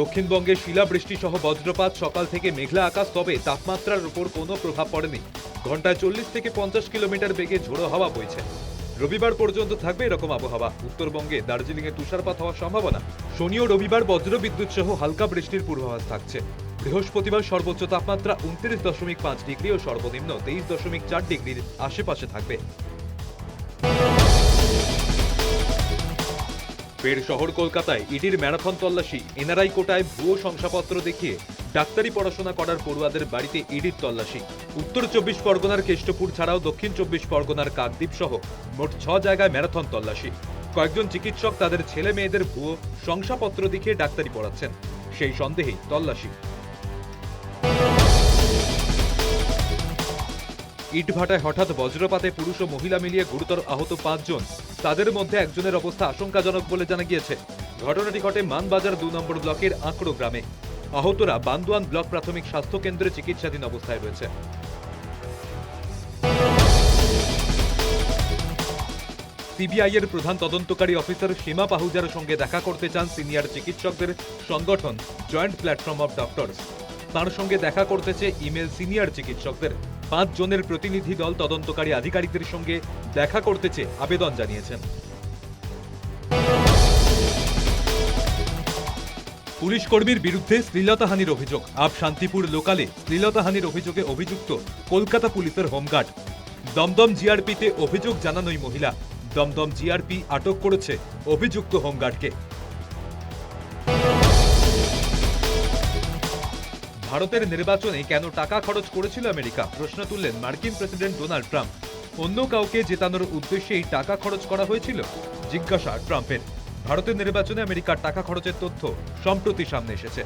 দক্ষিণবঙ্গে শিলাবৃষ্টি সহ বজ্রপাত, সকাল থেকে মেঘলা আকাশ, তবে তাপমাত্রার উপর কোনো প্রভাব পড়েনি। ঘন্টায় চল্লিশ থেকে পঞ্চাশ কিলোমিটার বেগে ঝোড়ো হাওয়া বইছে। রবিবার পর্যন্ত থাকবে এরকম আবহাওয়া। উত্তরবঙ্গে দার্জিলিংয়ে তুষারপাত হওয়ার সম্ভাবনা। শনি ও রবিবার বজ্রবিদ্যুৎ সহ হালকা বৃষ্টির পূর্বাভাস থাকছে। বৃহস্পতিবার সর্বোচ্চ তাপমাত্রা উনত্রিশ দশমিক পাঁচ ডিগ্রি ও সর্বনিম্ন তেইশ দশমিক চার ডিগ্রির আশেপাশে থাকবে। ফের শহর কলকাতায় ইডির ম্যারাথন তল্লাশি। এনআরআই কোটায় ভুয়ো শংসাপত্র দেখিয়ে ডাক্তারি পড়াশোনা করার পড়ুয়াদের বাড়িতে ইডির তল্লাশি। উত্তর চব্বিশ পরগনার কেষ্টপুর ছাড়াও দক্ষিণ চব্বিশ পরগনার কাকদ্বীপ সহ মোট ছ জায়গায় ম্যারাথন তল্লাশি। কয়েকজন চিকিৎসক তাদের ছেলে মেয়েদের ভুয়ো শংসাপত্র দেখিয়ে ডাক্তারি পড়াচ্ছেন। সেই সন্দেহেই তল্লাশি। ইটভাটায় হঠাৎ বজ্রপাতে পুরুষ ও মহিলা মিলিয়ে গুরুতর আহত পাঁচজন। তাদের মধ্যে একজনের অবস্থা আশঙ্কাজনক বলে জানা গিয়েছে। ঘটনাটি ঘটে মানবাজার দু নম্বর ব্লকের আঁকড়ো গ্রামে। আহতরা বান্দোয়ান ব্লক প্রাথমিক স্বাস্থ্য কেন্দ্রে চিকিৎসাধীন অবস্থায় রয়েছে। সিবিআই এর প্রধান তদন্তকারী অফিসার সীমা পাহুজার সঙ্গে দেখা করতে চান সিনিয়র চিকিৎসকদের সংগঠন, জয়েন্ট প্ল্যাটফর্ম অফ ডক্টরস। তার সঙ্গে দেখা করতেছে ইমেল সিনিয়র চিকিৎসকদের। পাঁচ জনের প্রতিনিধি দল তদন্তকারী আধিকারিকদের সঙ্গে দেখা করতেছে আবেদন জানিয়েছেন। পুলিশ কর্মীর বিরুদ্ধে শ্লীলতাহানির অভিযোগ। আপ শান্তিপুর লোকালে শ্লীলতাহানির অভিযোগে অভিযুক্ত কলকাতা পুলিশের হোমগার্ড। দমদম জিআরপিতে অভিযোগ জানানোই মহিলা। দমদম জিআরপি আটক করেছে অভিযুক্ত হোমগার্ডকে। ভারতের নির্বাচনে কেন টাকা খরচ করেছিল আমেরিকা? প্রশ্ন তুললেন মার্কিন প্রেসিডেন্ট ডোনাল্ড ট্রাম্প। অন্য কাউকে জেতানোর উদ্দেশ্যেই টাকা খরচ করা হয়েছিল? জিজ্ঞাসা ট্রাম্পের। ভারতের নির্বাচনে আমেরিকার টাকা খরচের তথ্য সম্প্রতি সামনে এসেছে।